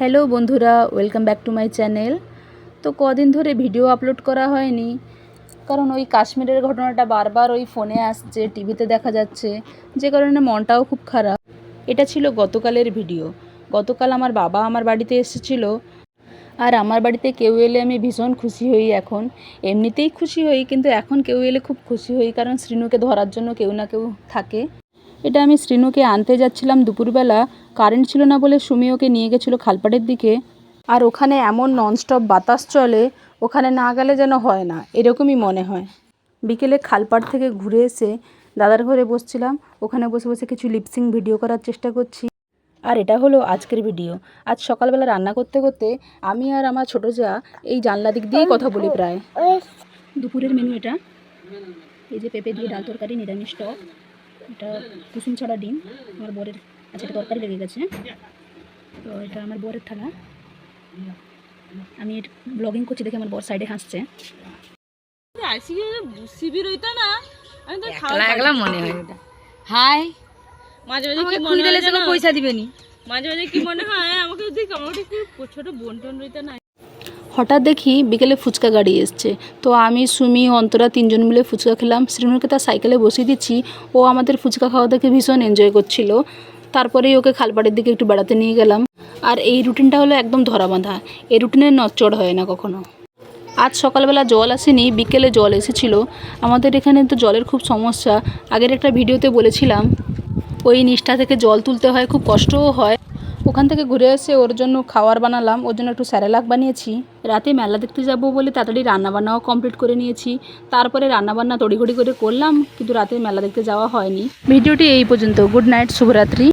Hello বন্ধুরা welcome back to my channel তো কদিন ধরে ভিডিও আপলোড করা হয়নি, কারণ ওই কাশ্মীরের ঘটনাটা বারবার ওই ফোনে আসছে টিভিতে দেখা যাচ্ছে, যে কারণে মনটাও খুব খারাপ। এটা ছিল গতকালের ভিডিও গতকাল আমার বাবা আমার বাড়িতে এসেছিল, আর আমার বাড়িতে কেউ এলে আমি ভীষণ খুশি হই এখন। এমনিতেই খুশি হই, কিন্তু এখন কেউ এলে খুব খুশি হই, কারণ শ্রীনুকে ধরার জন্য কেউ না কেউ থাকে। এটা আমি শ্রীনুকে আনতে যাচ্ছিলাম দুপুরবেলা। কারেন্ট ছিল না বলে সুমি ওকে নিয়ে গেছিল খালপাড়ের দিকে। আর ওখানে এমন ননস্টপ বাতাস চলে, ওখানে না গেলে যেন হয় না, এরকমই মনে হয়। বিকেলে খালপাড় থেকে ঘুরে এসে দাদার ঘরে বসছিলাম। ওখানে বসে বসে কিছু লিপসিং ভিডিও করার চেষ্টা করছি। আর এটা হলো আজকের ভিডিও আজ সকালবেলা রান্না করতে করতে আমি আর আমার ছোটো যা এই জানলা দিক দিয়েই কথা বলি প্রায়। দুপুরের মেনু এটা। এই যে পেঁপে দিয়ে ডাল তরকারি, নিরামিষ টক। এটা কুসুম ছাড়া ডিম। আমার বরের আচ্ছা এটা তরকারি লেগে গেছে। তো এটা আমার বরের থালা। আমি ব্লগিং করছি দেখে আমার বর সাইডে হাসছে। শিবির হইতো না আমি তো মনে হয় ওটা। হাই মাঝে মাঝে কি আমাকে মনে হয় পয়সা দিবেনি মাঝে মাঝে কি মনে হয় আমাকে যদি ছোট বোন টোন রইতো না হঠাৎ দেখি বিকেলে ফুচকা গাড়ি এসছে। তো আমি, সুমি, অন্তরা তিনজন মিলে ফুচকা খেলাম। শ্রীনুকে তার সাইকেলে বসিয়ে দিচ্ছি। ও আমাদের ফুচকা খাওয়া দেখে ভীষণ এনজয় করছিল। তারপরেই ওকে খালপাড়ের দিকে একটু বেড়াতে নিয়ে গেলাম। আর এই রুটিনটা হলো একদম ধরা বাঁধা এই রুটিনে নচড় হয় না কখনো। আজ সকালবেলা জল আসেনি, বিকেলে জল এসেছিল। আমাদের এখানে তো জলের খুব সমস্যা। আগের একটা ভিডিওতে বলেছিলাম, ওই নিষ্ঠা থেকে জল তুলতে হয়, খুব কষ্টও হয়। ওখান থেকে ঘুরে এসে ওর জন্য খাওয়ার বানালাম, ওর জন্য একটু স্যারেলাক বানিয়েছি। রাতে মেলা দেখতে যাব বলে তাড়াতাড়ি রান্নাবান্নাও কমপ্লিট করে নিয়েছি। তারপরে রান্নাবান্না তড়িঘড়ি করে করলাম, কিন্তু রাতে মেলা দেখতে যাওয়া হয়নি। ভিডিওটি এই পর্যন্ত। গুড নাইট, শুভরাত্রি।